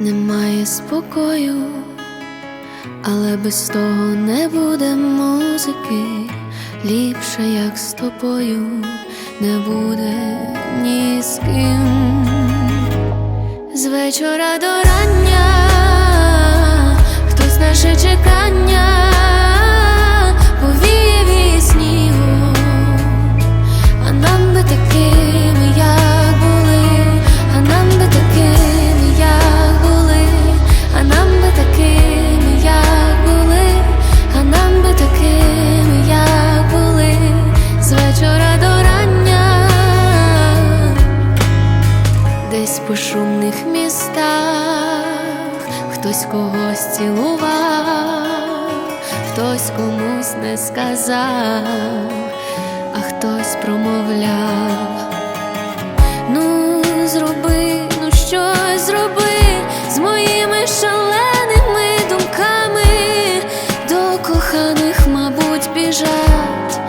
немає спокою, але без того не буде музики, ліпше, як з тобою, не буде ні з ким. З вечора до по шумних містах хтось когось цілував, хтось комусь не сказав, а хтось промовляв. Ну, зроби, ну щось зроби з моїми шаленими думками до коханих, мабуть, біжать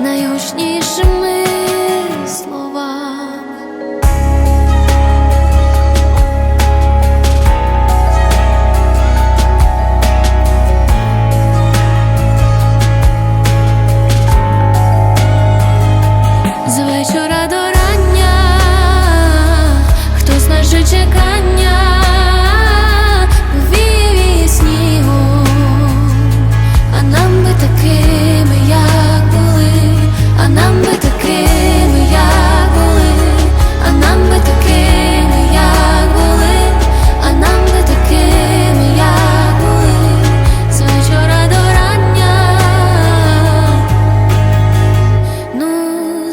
найгучнішими словами.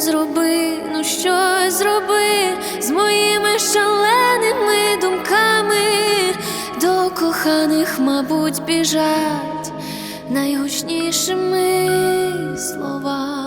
Зроби, ну щось зроби з моїми шаленими думками до коханих, мабуть, біжать найгучнішими словами.